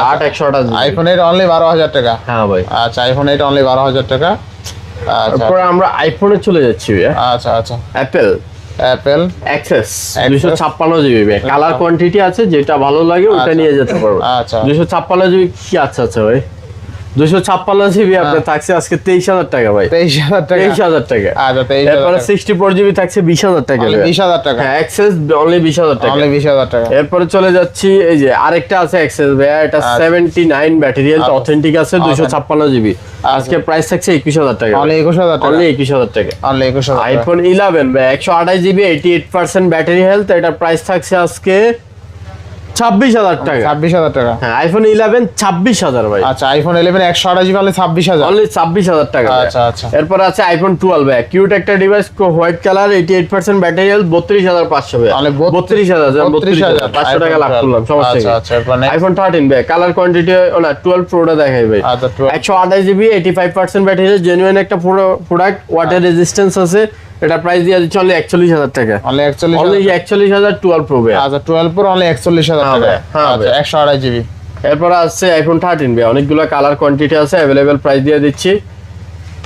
আইফোন অনলি বারো হাজার টাকা। হ্যাঁ ভাই। আচ্ছা আইফোন অনলি বারো হাজার টাকা। আচ্ছা। তারপরে আমরা আইফোনে চলে যাচ্ছি আচ্ছা আচ্ছা। অ্যাপেল অ্যাপেল অ্যাক্সেস দুশো ছাপ্পান্ন জিবি কালার কোয়ান্টিটি আছে যেটা ভালো লাগে ওটা আচ্ছা। নিয়ে যেতে পারব। আচ্ছা। দুশো ছাপ্পান্ন জিবি কি আচ্ছা আচ্ছা ভাই? দুশো ছাপ্পান্ন জিবি আপনার থাকছে আজকে তেইশ হাজার টাকা ভাই তেইশ হাজার টাকা তেইশ হাজার টাকা আচ্ছা এরপরে সিক্সটি ফোর জিবি থাকছে বিশ হাজার টাকা বিশ হাজার টাকা হ্যাঁ অ্যাক্সেস অনলি বিশ হাজার টাকা অনলি বিশ হাজার টাকা এরপরে চলে যাচ্ছি এই যে আরেকটা আছে অ্যাক্সেস ভাইয়া এটা সেভেন্টি নাইন ব্যাটারি হেলথ আচ্ছা। অথেন্টিক আছে দুশো ছাপ্পান্ন জিবি আজকে প্রাইস থাকছে একুশ হাজার টাকা অনলি একুশ হাজার টাকা অনলি একুশ হাজার টাকা অনলি একুশ হাজার আইফোন ইলেভেন একশো আঠাশ GB eighty eight percent battery health এটার প্রাইস থাকছে আজকে ছাব্বিশ হাজার টাকা। ছাব্বিশ হাজার টাকা। হ্যাঁ আইফোন ইলেভেন ছাব্বিশ হাজার ভাই। আচ্ছা আইফোন ইলেভেন একশো আঠাশ জিবি ছাব্বিশ হাজার। অনলি ছাব্বিশ হাজার টাকা আচ্ছা, আচ্ছা। এরপর আছে আইফোন টুয়েলভ কিউট একটা device white colour eighty eight percent battery health বত্রিশ হাজার পাঁচশো তাহলে বত্রিশ- হাজার বত্রিশ হাজার পাঁচশো টাকা লাভ করলাম সমস্যা আচ্ছা। আইফোন থার্টিন ভাই কালার কোয়ান্টিটি না টুয়েলভ প্রোটা দেখাই ভাই। 12 একশো আঠাশ GB eighty five percent battery genuine একটা প্রোডাক্ট ওয়াটার রেজিস্ট্যান্স আছে। এটা প্রাইস দিয়ে দিচ্ছে অনলি একচল্লিশ হাজার টাকা। অনলি একচল্লিশ অনলি একচল্লিশ হাজার টুয়েলভ প্রো আচ্ছা টুয়েলভ প্রো অনলি একচল্লিশ হাজার হ্যাঁ টাকা। হ্যাঁ আচ্ছা। একশো আড়াই জিবি এরপর আসছে আইফোন থার্টিন ভাই অনেকগুলো কালার কোয়ান্টিটি আছে অ্যাভেলেবেল প্রাইস দিয়ে দিচ্ছি।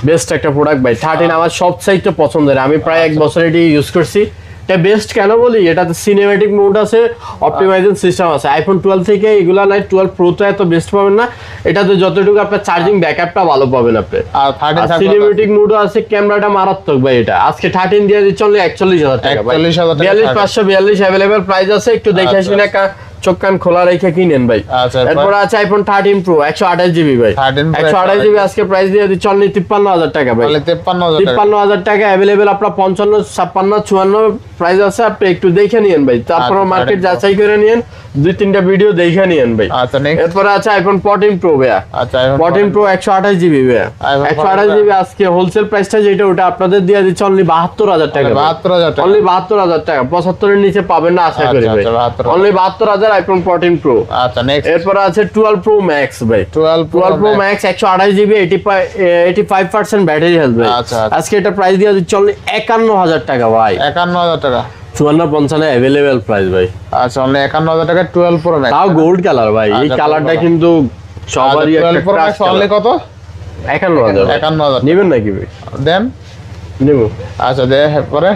বেস্ট একটা প্রোডাক্ট ভাই থার্টিন আমার সব সাইজটা পছন্দের আমি প্রায় এক বছর এটি ইউজ করছি। এটা বেস্ট কেন বলি? এটাতে সিনেমেটিক মোড আছে অপটিমাইজেশন সিস্টেম আছে। আইফোন টুয়েলভ থেকে এগুলো নাই টুয়েলভ প্রো তো এত বেস্ট পাবেন না। এটাতে যতটুকু আপনার চার্জিং ব্যাকআপটা ভালো পাবেন আপনি। আর সিনেমেটিক মোডও আছে ক্যামেরাটা মারাত্মক ভাই এটা। আজকে থার্টিন দিয়ে দিচ্ছে অনলি একচল্লিশ হাজার টাকা 41,000 টাকা বিয়াল্লিশ 13 পাঁচশো বিয়াল্লিশ অ্যাভেলেবেল প্রাইস আছে একটু দেখে আসবেন আসি না চোখ কান খোলা রেখে কিনেন ভাই। আচ্ছা, এরপর? এরপর আছে আইফোন থার্টিন প্রো একশো আঠাশ জিবি ভাই। একশো আঠাশ জিবি আজকে প্রাইস দিয়ে দিচ্ছে অনলি তিপ্পান্ন হাজার টাকা ভাই। তিপ্পান্ন হাজার টাকা। অ্যাভেলেবেল আপনার পঞ্চান্ন ছাপ্পান্ন চুয়ান্ন প্রাইস আছে আপনি একটু দেখে নিয়েন ভাই। তারপর আচ্ছা, মার্কেট যাচাই করে নিয়েন। দুই তিনটা ভিডিও দেখে নিয়েন ভাই। আচ্ছা এরপরে আছে আইফোন ফোরটিন প্রো ভাইয়া। আচ্ছা ফোরটিন প্রো একশো আঠাশ জিবি ভাইয়া। iPhone একশো আঠাশ জিবি আজকে হোলসেল প্রাইসটা যেটা ওটা আপনাদের দিয়ে দিচ্ছে অনলি বাহাত্তর হাজার টাকা বাহাত্তর হাজার টাকা। অনলি বাহাত্তর হাজার টাকা। পঁচাত্তরের নিচে পাবেন না আশা করি আচ্ছা, ভাই। আচ্ছা, 72,000 অনলি বাহাত্তর হাজার আইফোন ফোরটিন প্রো আচ্ছা নেক্সট এরপর আছে টুয়েলভ প্রো ম্যাক্স ভাই। টুয়েলভ টুয়েলভ প্রো ম্যাক্স একশো আঠাশ GB eighty eighty five percent battery health ভাই। আচ্ছা, আচ্ছা। আজকে এটা প্রাইস দিয়ে দিচ্ছে অনলি একান্ন হাজার টাকা ভাই। একান্ন হাজার টাকা। চুয়ান্ন পঞ্চান্ন অ্যাভেলেবেল প্রাইস ভাই। আচ্ছা অনলি একান্ন হাজার টাকা টুয়েলভ প্রো ম্যাক্স তাও গোল্ড কালার ভাই। এই আচ্ছা, কালারটা কিন্তু সবারই টুয়েলভ প্রো ম্যাক্স অনলি কত? একান্ন হাজার একান্ন হাজার নেবেন নাকি ভাই? দেন। নেব। আচ্ছা দে পরে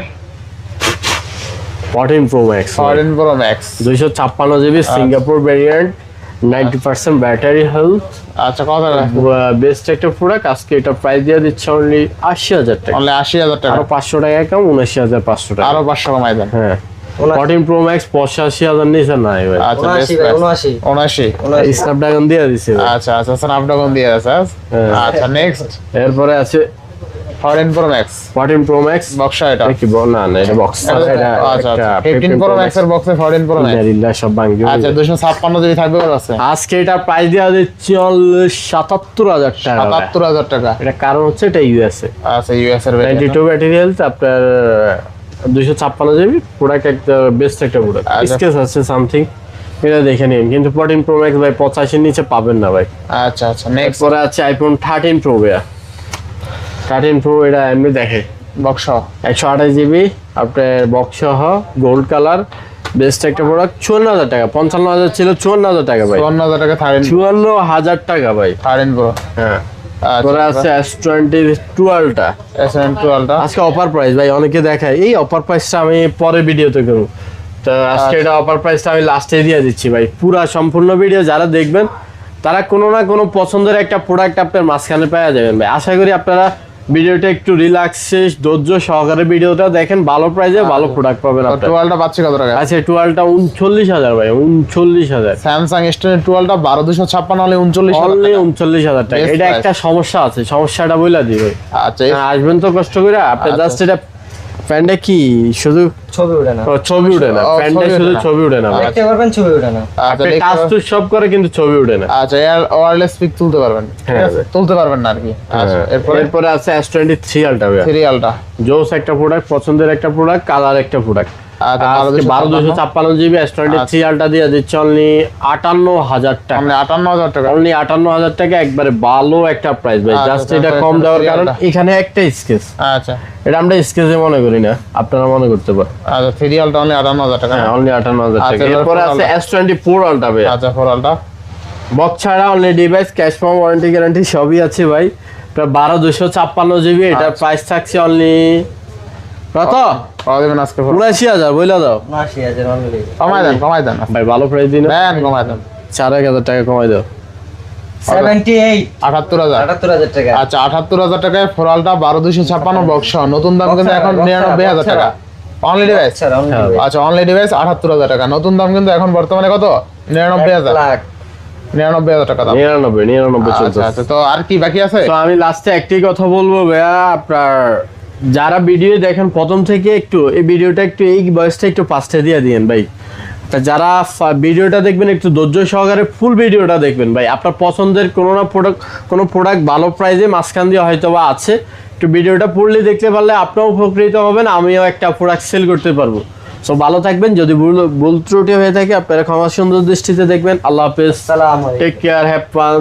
fourteen pro max foreign pro max দুইশো ছাপ্পান্ন GB Singapore variant ninety percent battery health আচ্ছা কত বেস্ট একটা প্রোডাক্ট আজকে এটা প্রাইস দিয়ে দিচ্ছে অনলি আশি হাজার টাকা। অনলি আশি হাজার টাকা? আরও পাঁচশো টাকা কম উনআশি হাজার পাঁচশো টাকা। আরও পাঁচশো কমাই দেন। হ্যাঁ। উনআশি। ফোরটিন প্রো ম্যাক্স পঁচাশি হাজার নিচে নাই ভাই। আচ্ছা উনআশি বেস্ট ভাই উনআশি। উনআশি। উনআশি স্ন্যাপড্রাগন দিয়ে দিছে। আচ্ছা আচ্ছা স্ন্যাপড্রাগন দিয়ে আছে হ্যাঁ। আচ্ছা নেক্সট এরপরে আছে foreign pro max fourteen pro max Buxa এটা। কি বল? না না এটা বক্স আচ্ছা ফিফটিন প্রো ম্যাক্স এর বক্সে ফরেন প্রো ম্যাক্স সব ভাঙবে আচ্ছা দুশো ছাপ্পান্ন জিবি থাকবে ওর আছে। আজকে এটা প্রাইস দেওয়া দিচ্ছে সাতাত্তর হাজার টাকা ভাই। সাতাত্তর হাজার টাকা। এটা কারণ হচ্ছে এটা ইউএসএ আচ্ছা ইউএস এর নাইনটি টু ব্যাটারি হেলথ আপনার দুইশো ছাপ্পান্ন জিবি প্রোডাক্ট একটা বেস্ট একটা প্রোডাক্ট আচ্ছা। স্কেচ আছে সামথিং এটা দেখে নিন। কিন্তু ফোরটিন প্রো ম্যাক্স ভাই পঁচাশির নিচে পাবেন না ভাই। আচ্ছা আচ্ছা নেক্সট এরপরে আছে আইফোন থার্টিন প্রো ভাইয়া থার্টিন প্রো এটা এমনি দেখে। বক্সা একশো আঠাশ জিবি আপনার বক্স সহ গোল্ড কালার বেস্ট একটা প্রোডাক্ট চুয়ান্ন হাজার টাকা পঞ্চান্ন হাজার ছিল চুয়ান্ন হাজার টাকা ভাই। চুয়ান্ন হাজার টাকা থার্টিন চুয়ান্ন হাজার টাকা ভাই। থার্টিন প্রো হ্যাঁ। আচ্ছা পরে আছে এস টোয়েন্টি টুয়েলভটা এস এন টুয়েলভটা আজকে অফার প্রাইস ভাই অনেকে দেখায় এই অফার প্রাইসটা আমি পরে ভিডিওতে করব। তো আজকে এটা অফার প্রাইসটা আমি লাস্টে দিয়ে দিচ্ছি ভাই। পুরা সম্পূর্ণ ভিডিও যারা দেখবেন তারা কোনো না কোনো পছন্দের একটা প্রোডাক্ট আপনার মাঝখানে পাওয়া যাবেন ভাই। আশা করি আপনারা ভিডিওটা একটু রিল্যাক্সে ধৈর্য সহকারে ভিডিওটা দেখেন ভালো প্রাইজে ভালো প্রোডাক্ট পাবেন আপনারা। টুয়েলভটা পাচ্ছি কত টাকা আচ্ছা টুয়ালটা উনচল্লিশ হাজার ভাই উনচল্লিশ হাজার। স্যামসাং এস টুয়েলভটা বারো দুশো ছাপ্পান্ন হলে উনচল্লিশ হাজার অনলি টাকা। উনচল্লিশ হাজার টাকা। এটা একটা সমস্যা আছে সমস্যাটা বইলা দিই ভাই। আচ্ছা আসবেন তো কষ্ট করে আপনি আচ্ছা। জাস্ট এটা প্যান্টটা কি শুধু? ছবি ওঠে না। ছবি উঠে না। ছবি শুধু ওঠে না। ছবি উঠে না দেখতে পারবেন ছবি ওঠে না। আচ্ছা টাচ টু সব করে কিন্তু ছবি উঠে না। আচ্ছা এর ওয়্যারলেস পিক তুলতে পারবেন। ঠিক হ্যাঁ, আছে? তুলতে পারবেন না আর কি। আচ্ছা হ্যাঁ, এরপরে? এরপরে আছে এস টোয়েন্টি থ্রি আলটা সিরিয়ালটা জোস একটা প্রোডাক্ট পছন্দের একটা প্রোডাক্ট কালার একটা প্রোডাক্ট আচ্ছা, বারো দুশো ছাপ্পান্ন জিবি থ্রি আলটা দিয়ে দিচ্ছে অনলি আটান্ন হাজার টাকা। মানে আটান্ন হাজার টাকা। অনলি আটান্ন হাজার টাকা একবারে ভালো একটা প্রাইস ভাই। আচ্ছা, জাস্ট এটা কম দেওয়ার কারণ এখানে একটা স্কেচ আচ্ছা। এটা আমরা স্কেচে মনে করি না আপনারা মনে করতে পারেন। আচ্ছা সিরিয়ালটা অনলি আটান্ন হাজার টাকা হ্যাঁ অনলি আটান্ন হাজার আচ্ছা, টাকা। এরপরে আছে এস টোয়েন্টি ফোর আলটা ভাই। আচ্ছা ফোরালটা বক্স ছাড়া only device cash warranty guarantee সবই আছে ভাই। বারো দুশো ছাপ্পান্ন জিবি এটার আচ্ছা। প্রাইস থাকছে অনলি কত পাওয়া দেবেন আজকে Foral? উনাশি হাজার বইলা দাও। উনআশি হাজার কমাই দেন কমাই দেন। ভাই ভালো প্রাইস দিন দেন কমাই দেন। চার এক হাজার টাকা কমাই দাও। আচ্ছা টাকায় ফোরালটা বক্স নতুন দাম কিন্তু এখন ছাড়া, box নিরানব্বই ছাড়া, হাজার box টাকা অনলি ডিভাইস আচ্ছা অনলি ডিভাইস টাকা। নতুন দাম কিন্তু এখন বর্তমানে কত? নিরানব্বই হাজার। লাখ। নিরানব্বই হাজার টাকা দাম। নিরানব্বই নিরানব্বই আচ্ছা চলছে আচ্ছা তো আর কি বাকি আছে? তো আমি লাস্টে একটাই কথা বলব ভাইয়া আপনার যারা ভিডিও দেখেন প্রথম থেকে একটু এই ভিডিওটা একটু এই বয়সটা একটু পাঁচটা দিয়ে দিয়েন ভাই। তা যারা ভিডিওটা দেখবেন একটু ধৈর্য সহকারে ফুল ভিডিওটা দেখবেন ভাই। আপনার পছন্দের কোনো না প্রোডাক্ট কোনো প্রোডাক্ট ভালো প্রাইসে মাঝখান দিয়ে হয়তো বা আছে। একটু ভিডিওটা পড়লে দেখতে পারলে আপনিও উপকৃত হবেন আমিও একটা প্রোডাক্ট সেল করতে পারব। সো ভালো থাকবেন। যদি ভুল ভুল ত্রুটি হয়ে থাকে আপনারা ক্ষমা সুন্দর দৃষ্টিতে দেখবেন। আল্লাহ হাফেজ। Take care have fun